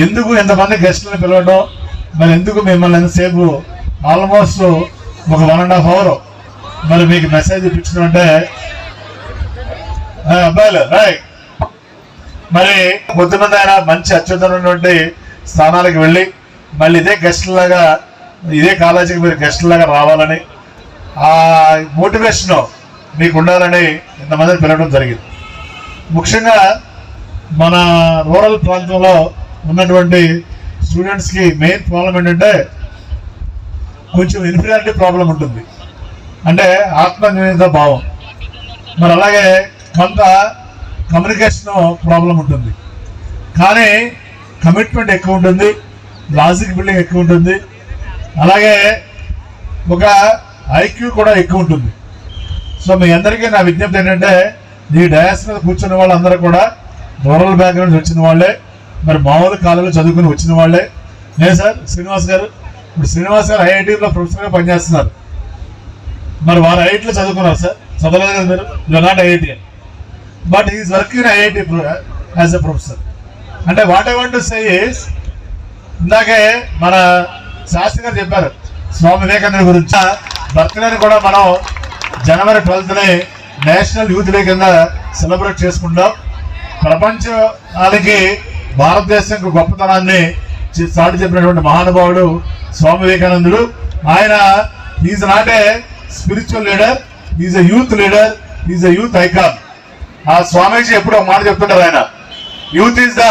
ఎందుకు ఎంతమంది గెస్టులను పిలవడం మరి ఎందుకు మిమ్మల్ని ఎంతసేపు ఆల్మోస్ట్ ఒక వన్ అండ్ హాఫ్ అవర్ మరి మీకు మెసేజ్ ఇప్పించడం అబ్బాయిలు రాయ్. మరి కొద్దిమంది ఆయన మంచి అత్యుత్తమైనటువంటి స్థానాలకు వెళ్ళి మళ్ళీ ఇదే గెస్టులాగా ఇదే కాలేజీకి మీరు గెస్టులాగా రావాలని ఆ మోటివేషన్ మీకు ఉండాలని ఇంతమందిని పిలవడం జరిగింది. ముఖ్యంగా మన రూరల్ ప్రాంతంలో ఉన్నటువంటి స్టూడెంట్స్కి మెయిన్ ప్రాబ్లం ఏంటంటే కొంచెం ఇన్ఫీరియారిటీ ప్రాబ్లం ఉంటుంది. అంటే ఆత్మనిర్భర భావం. మరి అలాగే కొంత కమ్యూనికేషన్ ప్రాబ్లం ఉంటుంది. కానీ కమిట్మెంట్ ఎక్కువ ఉంటుంది. లాజిక్ బిల్డింగ్ ఎక్కువ ఉంటుంది. అలాగే ఒక ఐక్యూ కూడా ఎక్కువ ఉంటుంది. సో మీ అందరికీ నా విజ్ఞప్తి ఏంటంటే ఈ డయాస్ మీద కూర్చున్న వాళ్ళందరూ కూడా రూరల్ బ్యాక్గ్రౌండ్స్ వచ్చిన వాళ్ళే. మరి మామూలు కాలంలో చదువుకుని వచ్చిన వాళ్ళే. లేదు సార్? శ్రీనివాస్ గారు? ఇప్పుడు శ్రీనివాస్ గారు ఐఐటీలో ప్రొఫెసర్గా పనిచేస్తున్నారు. మరి వారు ఐఐటీలో చదువుకున్నారు సార్? చదవలేదు కదా మీరు? You not IIT. But is work in IIT as a professor అంటే what I want to say is ఇందాకే మన శాస్త్రి గారు చెప్పారు స్వామి వివేకానంద గురించి. బర్త్డేని కూడా మనం జనవరి ట్వెల్త్నే నేషనల్ యూత్ డే కింద సెలబ్రేట్ చేసుకుంటాం. ప్రపంచానికి భారతదేశం గొప్పతనాన్ని చాటి చెప్పినటువంటి మహానుభావుడు స్వామి వివేకానందుడు. ఆయన is not a spiritual leader is a youth leader is a youth icon. ఆ స్వామీజీ ఎప్పుడు ఒక మాట చెప్తుంటారు ఆయన. Youth is the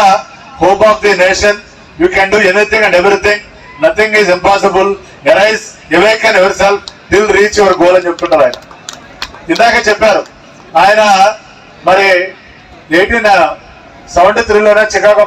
hope of the nation you can do anything and everything nothing is impossible arise awaken ever self till reach your goal అని చెప్తుంటారు ఆయన. ఇందాక చెప్పారు. ఆయన మరి ఎయిటీన్ సెవెంటీ త్రీలోనే చికాగో